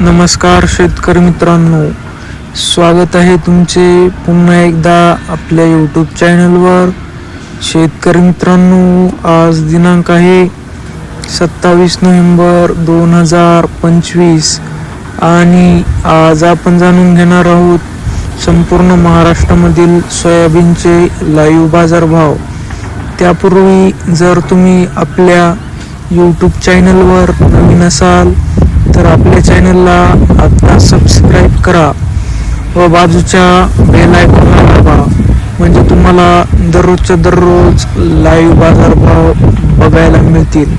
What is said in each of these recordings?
नमस्कार शेतकरी मित्रांनो. स्वागत आहे तुमचे पुन्हा एकदा आपल्या यूट्यूब चॅनलवर शेतकरी मित्रांनो आज दिनांक आहे सत्तावीस नोव्हेंबर दोन हजार पंचवीस आणि आज आपण जाणून घेणार आहोत संपूर्ण महाराष्ट्रामधील सोयाबीनचे लाईव्ह बाजारभाव. त्यापूर्वी जर तुम्ही आपल्या यूट्यूब चॅनलवर नवीन असाल तर आपल्या चॅनलला आत्ता सबस्क्राईब करा व बाजूच्या बेल आयकॉनला दाबा. म्हणजे तुम्हाला दररोजच्या दररोज लाईव्ह बाजारभाव बघायला मिळतील.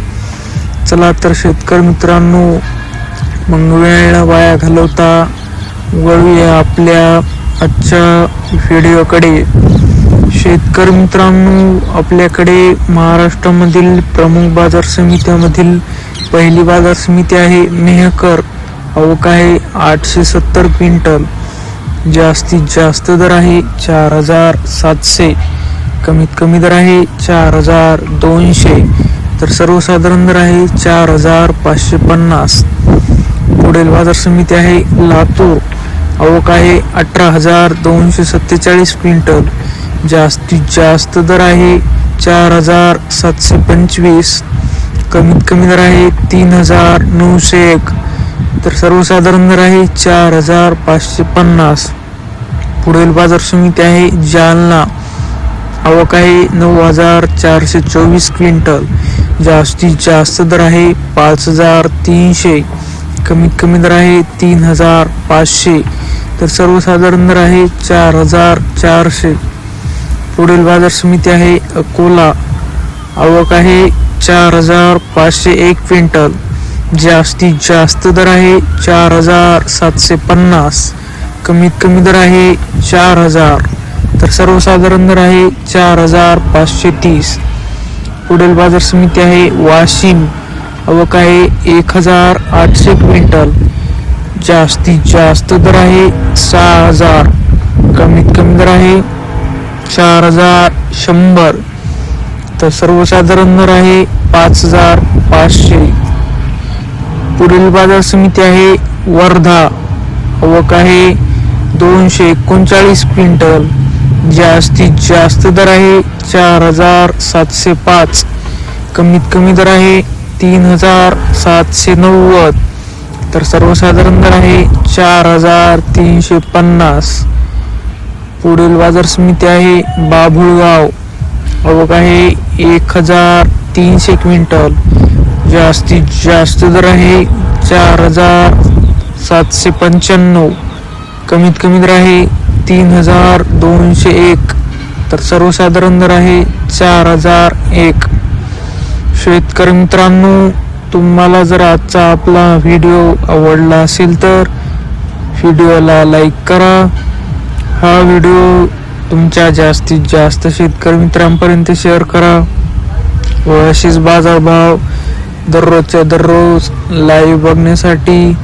चला तर शेतकरी मित्रांनो मग वेळ वाया घालवता वळूया आपल्या आजच्या व्हिडिओकडे शेतकरी मित्रांनो आपल्याकडे महाराष्ट्रामधील प्रमुख बाजार समित्यामधील पहिली बाजार समिती आहे मेहकर. अवक आहे आठशे सत्तर क्विंटल. जास्तीत जास्त दर आहे चार हजार सातशे. कमीत कमी दर आहे चार हजार दोनशे. तर सर्वसाधारण दर आहे चार हजार पाचशे पन्नास. पुढील बाजार समिती आहे लातूर. अवक आहे अठरा हजार दोनशे सत्तेचाळीस क्विंटल. जास्तीत जास्त दर आहे चार हजार सातशे पंचवीस. कमीत कमी दर आहे तीन हजार नऊशे एक. तर सर्वसाधारण दर आहे चार हजार पाचशे पन्नास. पुढील बाजार समिती आहे जालना. आवक आहे नऊ हजार चारशे चोवीस क्विंटल. जास्तीत जास्त दर आहे पाच हजार तीनशे. कमीत कमी दर आहे तीन हजार पाचशे. तर सर्वसाधारण दर आहे चार हजार चारशे. पुढील बाजार समिती आहे अकोला. आवक आहे चार हजार पाचशे एक क्विंटल. जास्तीत जास्त दर आहे चार हजार सातशे पन्नास. कमीत कमी दर आहे चार हजार. तर सर्वसाधारण दर आहे चार हजार पाचशे तीस. पुढील बाजार समिती आहे वाशिम. आवक आहे एक हजार आठशे क्विंटल. जास्तीत जास्त दर आहे सहा हजार. कमीत कमी दर आहे चार हजार शंभर. तर सर्वसाधारण दर आहे पाच हजार पाचशे. पुढील बाजार समिती आहे वर्धा. आवक आहे दोनशे एकोणचाळीस क्विंटल. जास्तीत जास्त दर आहे चार हजार सातशे पाच. कमीत कमी दर आहे तीन हजार सातशे नव्वद. तर सर्वसाधारण दर आहे चार हजार तीनशे पन्नास. पुढील बाजार समिती आहे बाभुळगाव. आवक आहे एक हजार तीनशे क्विंटल जास्तीत जास्त दर आहे चार हजार सातशे पंच्याण्णव. कमीत कमी दर आहे तीन हजार दोनशे एक. तर सर्वसाधारण दर आहे चार हजार एक. शेतकरी मित्रांनो तुम्हाला जर आजचा आपला व्हिडिओ आवडला असेल तर व्हिडिओला लाईक करा. हा व्हिडिओ तुमच्या जास्तीत जास्त शेतकरी मित्रांपर्यंत शेअर करा. व अशीच बाजारभाव दररोजच्या दररोज लाईव्ह बघण्यासाठी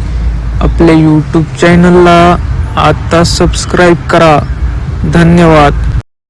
आपल्या यूट्यूब चॅनलला आत्ता सबस्क्राईब करा. धन्यवाद.